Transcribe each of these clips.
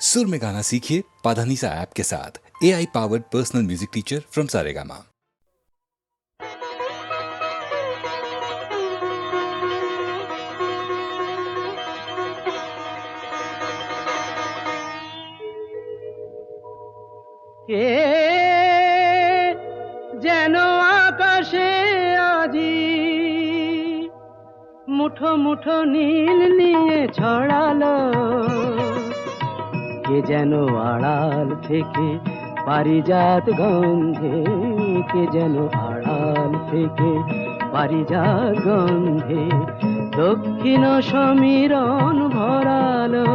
सुर में गाना सीखिए पाधानीसा ऐप के साथ A I powered personal music teacher from Saregama কে যেন আকাশে আজি মুঠো মুঠো নীল নিয়ে ছড়ালো কে যেন আড়াল থেকে, পারিজাত গন্ধে কে যেন আড়াল থেকে, পারিজাত গন্ধে দক্ষিণ সমীরণ ভরালো।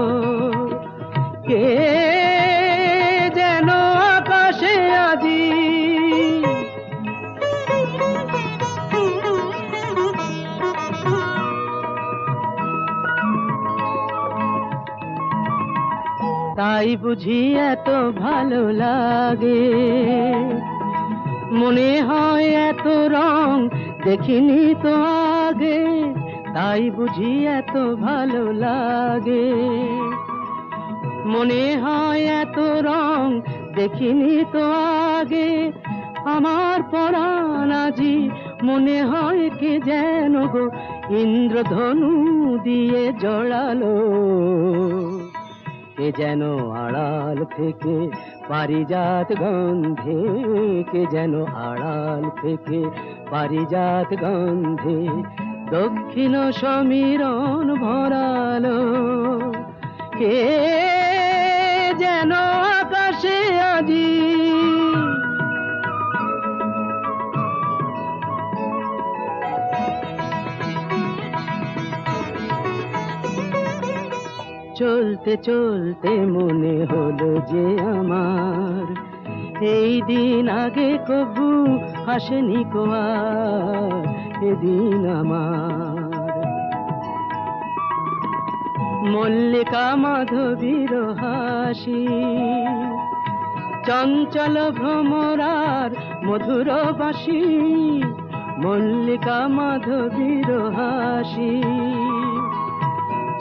কে তাই বুঝি এত ভালো লাগে। মনে হয় এত রং দেখিনি তো আগে, তাই বুঝি এত ভালো লাগে। মনে হয় এত রং দেখিনি তো আগে, আমার পরাণ আজি মনে হয় কে যেন গো, ইন্দ্রধনু দিয়ে জড়ালো। কে যেন আড়াল থেকে, পারিজাত গন্ধে, কে যেন আড়াল থেকে, পারিজাত গন্ধে, দক্ষিণ সমীরণ ভরালো। কে যেন আকাশে আজি চলতে চলতে মনে হলো যে আমার। এই দিন আগে কবু হাসেনি কোয়ার, এদিন আমার। মল্লিকা মাধবীর হাসি, চঞ্চল ভ্রমরার মধুর বাসি মল্লিকা মাধবীর হাসি।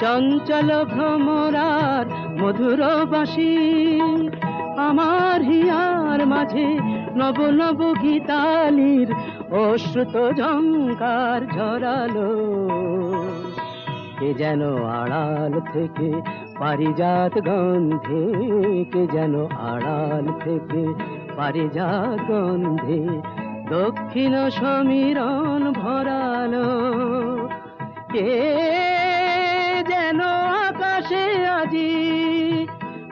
চঞ্চল ভ্রমরার মধুর বাসি আমার হিয়ার মাঝে নব নব গীতালির অশ্রুত ঝঙ্কার ঝরালো। কে যেন আড়াল থেকে পারিজাত গন্ধে, কে যেন আড়াল থেকে পারিজাত গন্ধে দক্ষিণ সমীরণ ভরালো। কে আজি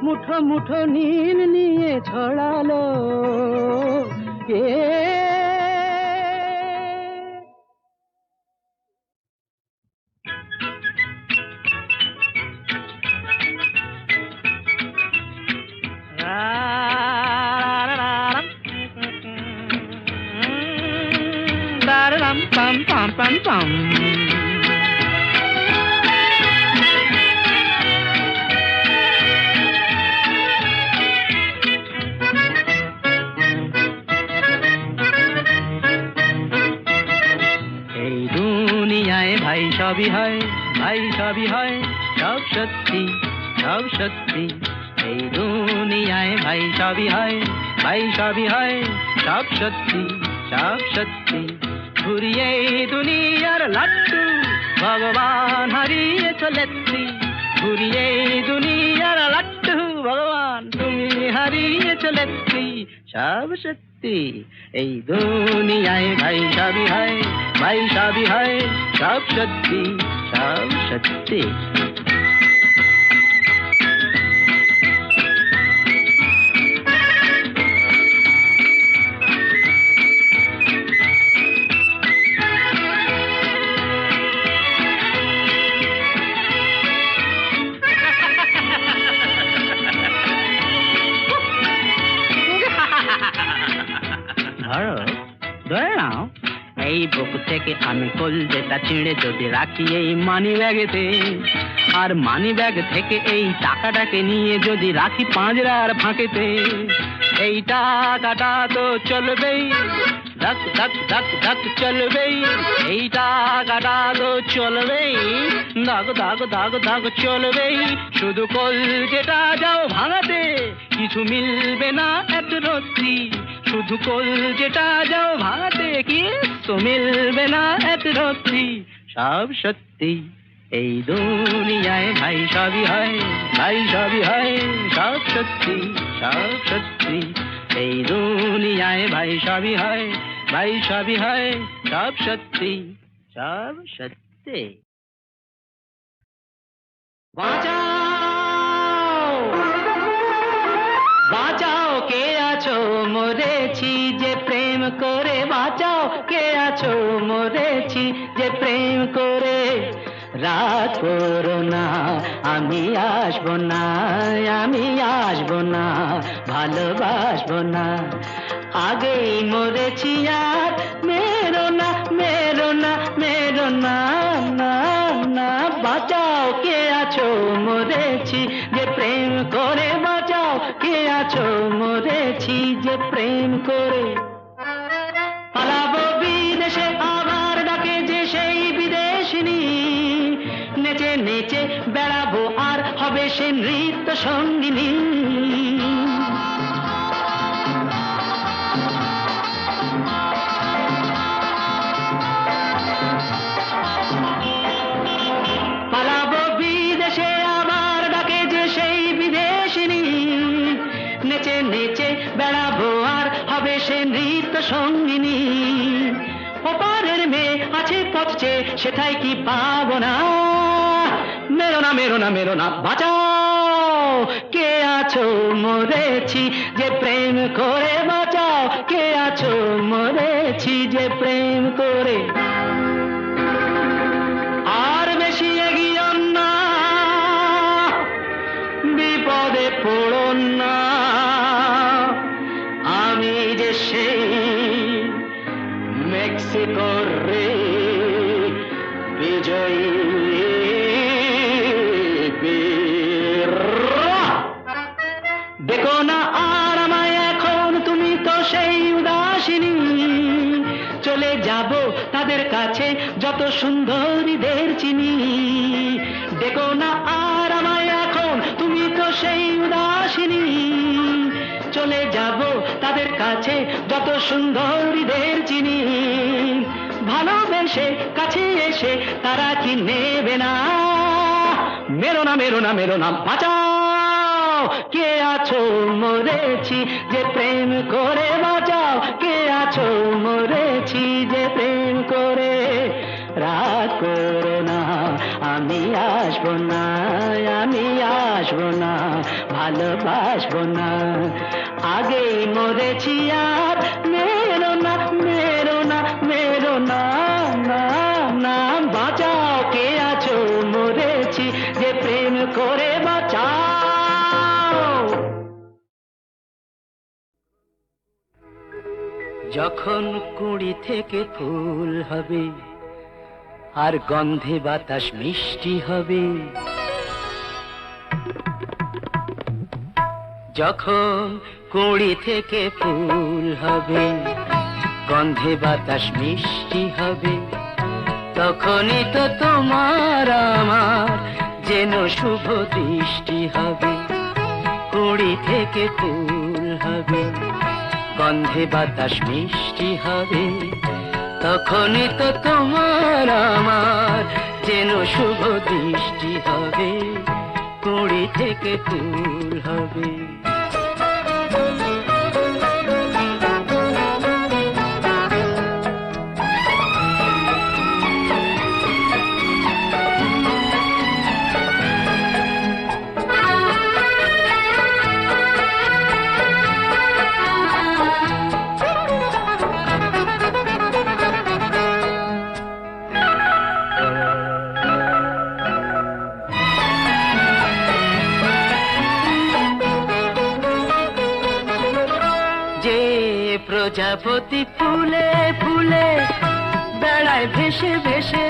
মুঠো মুঠো নীল নিয়ে ছড়ালো। কে সত্যি, সব সত্যি। এই দুনিয়ায় ভাই সবই হয়, ভাই সবই হয়, সব সত্যি সব সত্যি। ঘুরিয়ে দুনিয়ার লাট্টু ভগবান হারিয়ে চলেছি। ঘুরিয়ে দুনিয়ার লাট্টু ভগবান তুমি হারিয়ে চলেছি। সব সত্যি, এই দুনিয়ায় ভাই সবই হয়, ভাই সবই হয়, সব সত্যি সব সত্যি। ধরো ধরে নাও, এই বুক থেকে আমি কলজেটা ছিঁড়ে যদি রাখি এই মানি ব্যাগেতে আর মানি ব্যাগ থেকে এই টাকাটাকে নিয়ে যদি রাখি পাঁজরার ফাঁকেতে। এই টাকাটা তো চলবেই, ধক ধক ধক ধক চলবেই। এই টাকাটা তো চলবেই দাগ দাগ দাগ দাগ চলবেই। শুধু কলজেটা যাও ভাঙা কিছু মিলবে না এত রত্তি শুধু কল যেটা যাও ভাতে কি তো মিলবে না এত রত্তি সব সত্যি এই দুনিয়ায় ভাই সবই হয় ভাই সবই হয় সব সত্যি সব সত্যি এই দুনিয়ায় ভাই সবই হয় ভাই সবই হয় সব সত্যি সব সত্যি বাঁচাও বাঁচাও কে আছো মরেছি, যে প্রেম করে বাঁচাও। কে আছো মরেছি, যে প্রেম করে? রাত করো না, আমি আসব না, আমি আসব না, ভালোবাসবো না। আগেই মরেছি আর মেরো না মেরো না মেরো না না না। বাঁচাও, কে আছো মরেছি, যে প্রেম করে। পালাবো বিদেশে, আবার ডাকে যে সেই বিদেশিনী। নেচে নেচে বেড়াবো, আর হবে সে নৃত্য সঙ্গিনী। সে নৃত্য সঙ্গিনী। ওপারের মেয়ে আছে পথছে সেটাই কি পাবো না? মেরো না মেরো না মেরো না, বাঁচাও। কে আছো মরেছি যে প্রেম করে বাঁচাও? কে আছো মরেছি যে প্রেম করে? আর বেশি এগিয়ে না, বিপদে পড়ো না। যাব তাদের কাছে যত সুন্দরীদের চিনি। ভালোবেসে কাছে এসে তারা কি নেবে না? মেরো না মেরো না মেরো না, বাঁচাও। কে আছো মরেছি যে প্রেম করে বাঁচাও? কে আছো মরেছি যে প্রেম করে? রাগ করো না, আমি আসব না, আমি আসব না, ভালোবাসবো না। আগেই মরেছি আর। মেরো না মেরো না মেরো না না না। বাঁচাও কে আছো? মরেছি। যে প্রেম করে বাঁচাও। যখন কুড়ি থেকে ফুল হবে, আর গন্ধে বাতাস মিষ্টি হবে যখন কুড়ি থেকে ফুল হবে, গন্ধে বাতাস মিষ্টি হবে, তখনই তো তোমার আমার যেন শুভ দৃষ্টি হবে। কুড়ি থেকে ফুল হবে, গন্ধে বাতাস মিষ্টি হবে, তখনই তো তোমার আমার যেন শুভ দৃষ্টি হবে। কুড়ি থেকে ফুল হবে। প্রজাপতি ফুলে ফুলে বেড়ায় ভেসে ভেসে।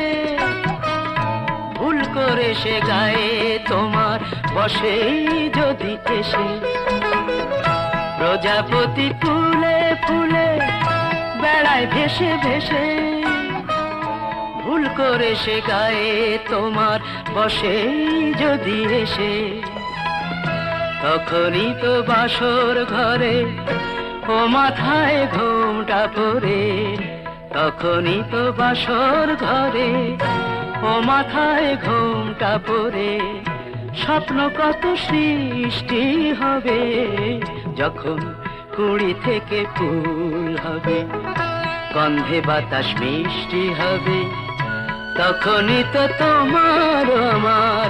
ভুল করে সে গায়ে তোমার বসে যদি এসে। প্রজাপতি ফুলে ফুলে বেড়ায় ভেসে ভেসে। ভুল করে সে গায়ে তোমার বসে যদি এসে। তখনই তো বাসর ঘরে ও মাথায় ঘোমটা পরে তখনই তো বাসর ঘরে। ও মাথায় ঘোমটা পরে স্বপ্ন কত সৃষ্টি হবে, যখন কুড়ি থেকে ফুল হবে। গন্ধে বাতাস মিষ্টি হবে, তখনই তো তোমার আমার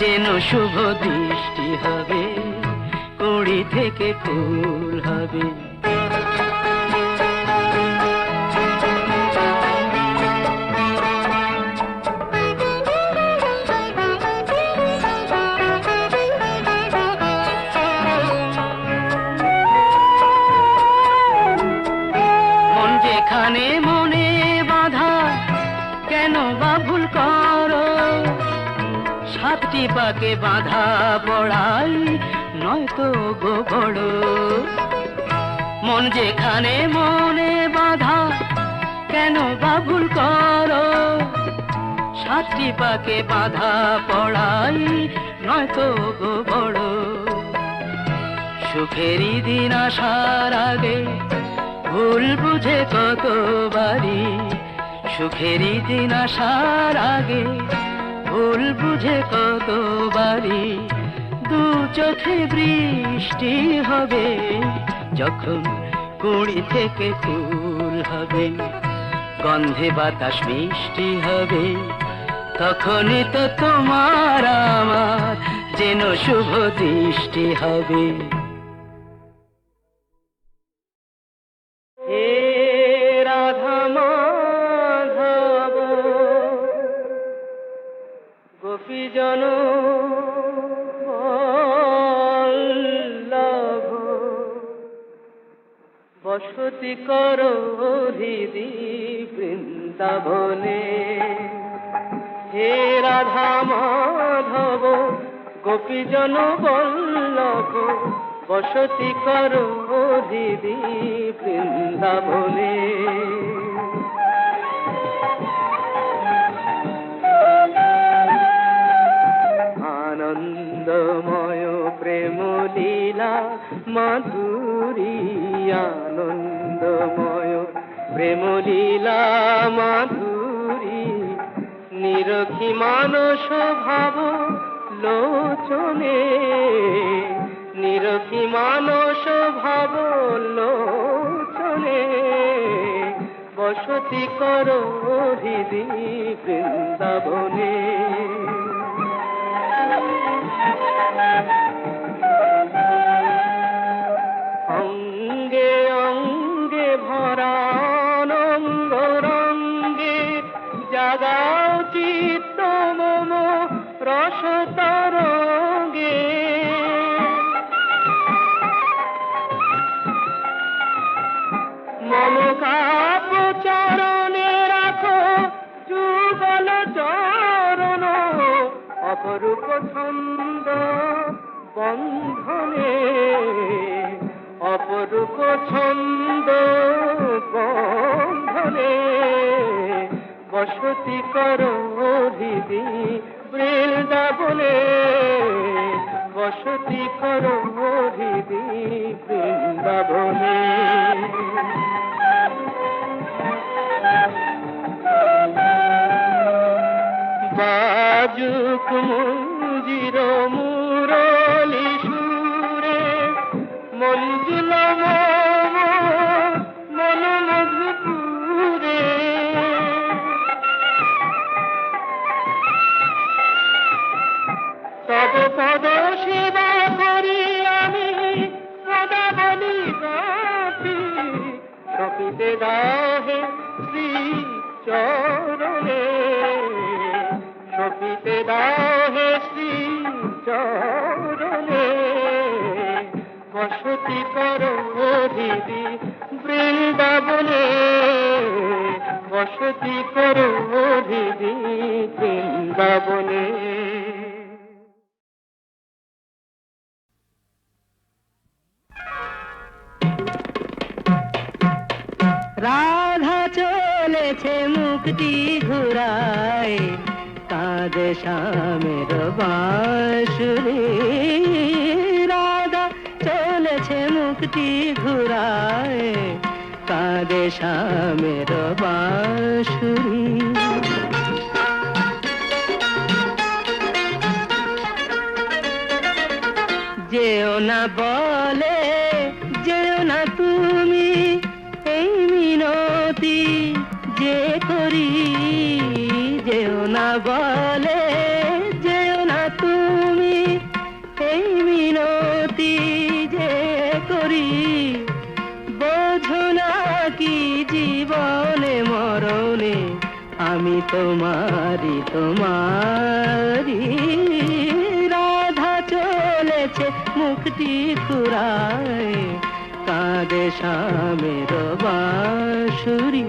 যেন শুভ দৃষ্টি হবে। কুড়ি থেকে ফুল হবে। বাধা পড়াই, নয়তো গো বড় মন যেখানে মনে বাধা, কেন বা ভুল করো? সাতটি পাকে বাধা পড়াই, নয়তো গো সুখেরই দিন আসার আগে ভুল বুঝে কতবারই, সুখেরই দিন আসার আগে ভুল বুঝে কতবারই দু চোখে বৃষ্টি হবে, যখন কুড়ি থেকে ফুল হবে। গন্ধে বাতাস মিষ্টি হবে, তখনই তো তোমার আমার যেন শুভ দৃষ্টি হবে। বসতি কর হৃদি বৃন্দাবনে। হে রাধা মাধব, গোপীজন বল্লভ, বসতি কর হৃদি বৃন্দাবনে। আনন্দময় প্রেম লীলা মাধুরী আনন্দময় প্রেম লীলা মাধুরী নিরখি মানস ভাব লোচনে। নিরখি মানস ভাব লোচনে। বসতি কর হৃদি বৃন্দাবনে। ছন্দ বন্ধনে অপরূপ ছন্দ বন্ধনে বসতি কর হৃদি বৃন্দাবনে বসতি কর হৃদি বৃন্দাবনে। বাজুক মুজির মুরলি সুরে, মঞ্জুল মন মধুপুরে তব পদ সেবা করি আমি, সদা বলি সপিতে দাহে শ্রী চরণে সপিতে দাহে শ্রী চরণে বসতি কর হৃদি বৃন্দাবনে। বসতি কর হৃদি বৃন্দাবনে। রাধা চলেছে মুক্তি ঘুরায়। কাঁদে শ্যামের বাঁশুরি। রাধা মুখটি ঘুরায় কাঁদে শামের বাঁশুরি। যেও না বলে তোমারি রাধা চলেছে মুক্তি ফুরায়। কাঁদে শামের বাঁশুরি।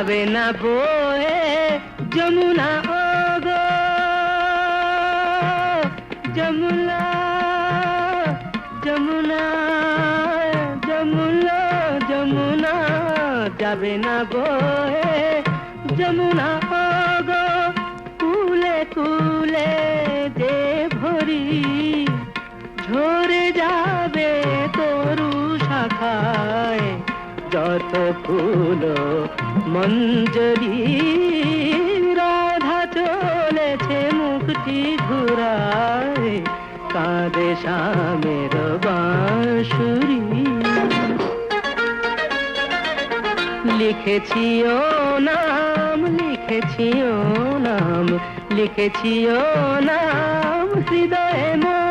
যাবে না বয়ে যমুনা, ওগো। যমুনা যমুনা যমুনা যমুনা যাবে না বয়ে যমুনা, ওগো। কুলে কুলে যে ভরি ঝরে যাবে তরু শাখায়, যত ফুল মঞ্জরি, রাধা চলেছে মুক্তি ঘুরায়, কাঁদে শামের বাঁশুরি। লিখেছি ও নাম লিখেছি ও নাম লিখেছি ও নাম, হৃদয়ে মম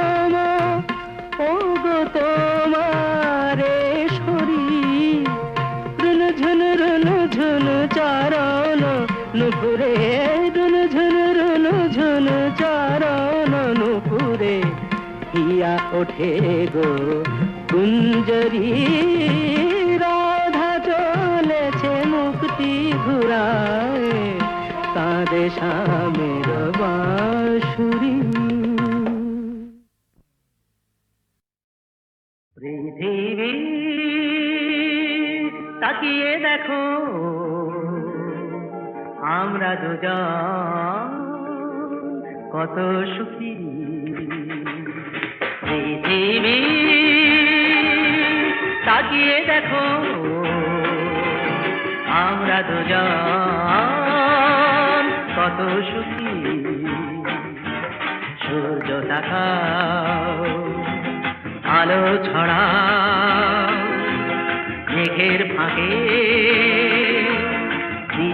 নুপুরে দুন ঝুন রুন ঝুন চরণ নুপুরে। হিয়া ওঠে গো কুঞ্জরি রাধা চলেছে মুক্তি ঘুরায়। কাঁদে শামের কত সুখী। পৃথিবী তাকিয়ে দেখো, আমরা দুজন কত সুখী। সূর্য তাকাও, আলো ছড়া মেঘের ফাঁকে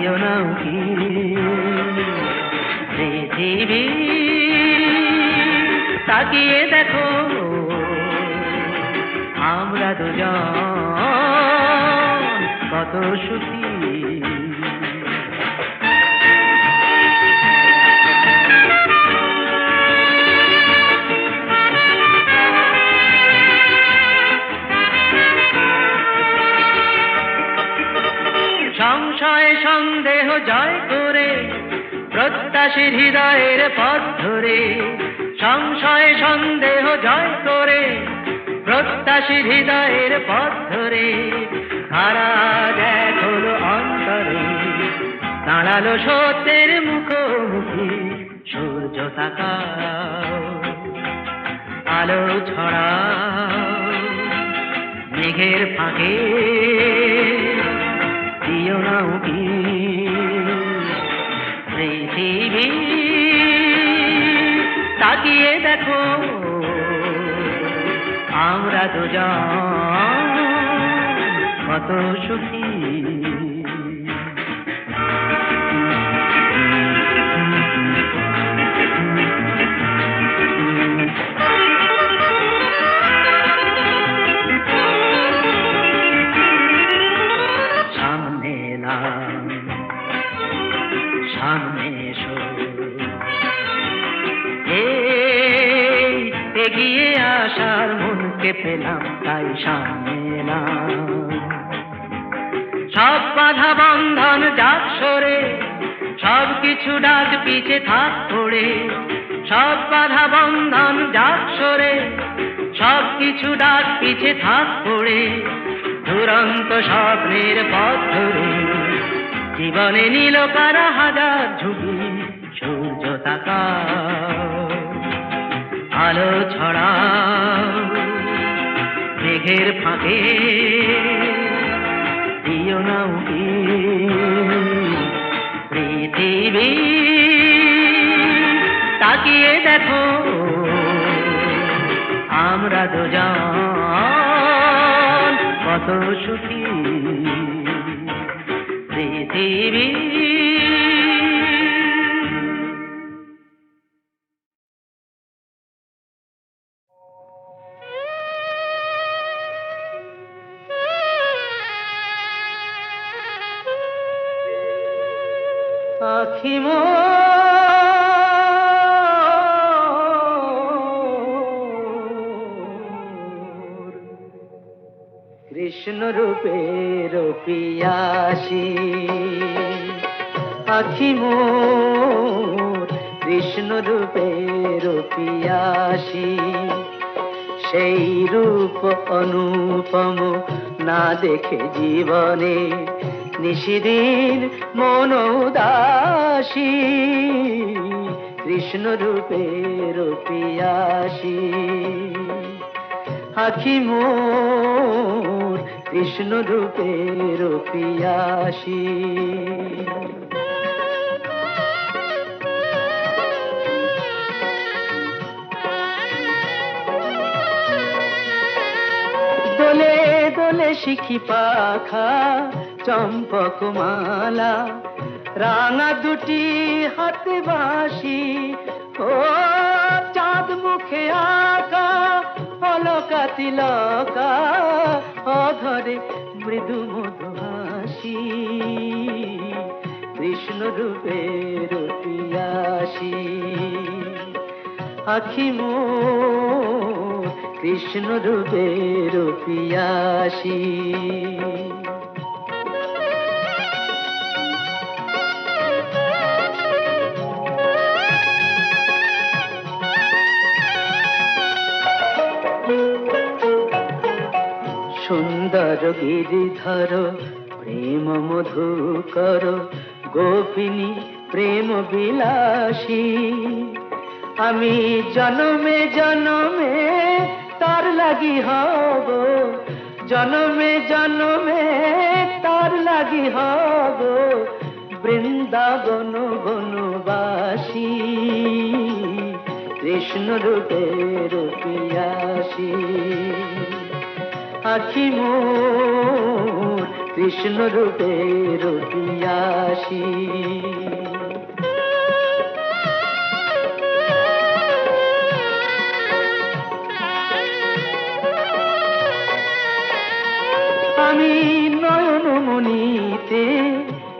দিও না উকি পৃথিবী তাকিয়ে দেখো আমরা দুজন কত সুখী। জয় করে, প্রত্যাশীর হৃদয়ের পথ ধরে, সংশয়, সন্দেহ জয় করে, প্রত্যাশীর হৃদয়ের পথ ধরে। খারা দেখ অন্তরে, দাঁড়াল সত্যের মুখোমুখি, সূর্য তাকাও, আলো ছড়া মেঘের ফাঁকে, দিও না উকি পৃথিবী। তাকিয়ে দেখো আমরা দুজন কত সুখী। কিছু ডাক পিছে থাক পড়ে সব বাধা বন্ধন যাক সরে, সব কিছু ডাক পিছে থাক পড়ে, দুরন্ত স্বপ্নের পথ ধরে। জীবনে নীল কারা হাজার ঝুঁকি, সূর্য তাকা, আলো ছড়া মেঘের ফাঁকে, দিও না উকি পৃথিবী। তাকিয়ে দেখো আমরা দুজন কত সুখী। পৃথিবী মোর কৃষ্ণ রূপের পিয়াসী আখি মোর, কৃষ্ণ রূপের পিয়াসী। সেই রূপ অনুপম না দেখে জীবনে নিশিদিন মন উদাসী, কৃষ্ণ রূপের পিয়াসী আখি মোর কৃষ্ণ রূপের পিয়াসী দোলে দোলে শিখি পাখা চম্পক মালা রাঙা দুটি হাতে বাসি ও চাঁদ মুখে আঁকা অলকা তিলকা, অধরে মৃদু মধু হাসি। কৃষ্ণ রূপের পিয়াসী আখি মোর, কৃষ্ণ রূপের পিয়াসী গিরিধর প্রেম মধুকর গোপিনী প্রেম বিলাসী। আমি জনমে জনমে তার লাগি হব, জনমে জনমে তার লাগি হব, বৃন্দাবন বনবাসী। কৃষ্ণ রূপের পিয়াসী। আখি মোর কৃষ্ণ রূপের পিয়াসী আমি নয়ন মনিতে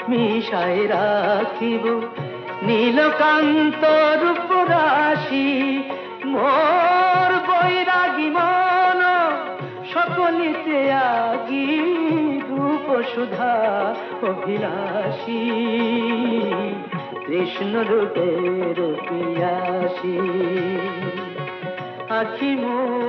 মিশায় রাখিব নীলকান্ত রূপ রাশি মোর সকলিতে আগি রূপ সুধা অভিলাষী। কৃষ্ণ রূপের পিয়াসী আখি মোর রূপে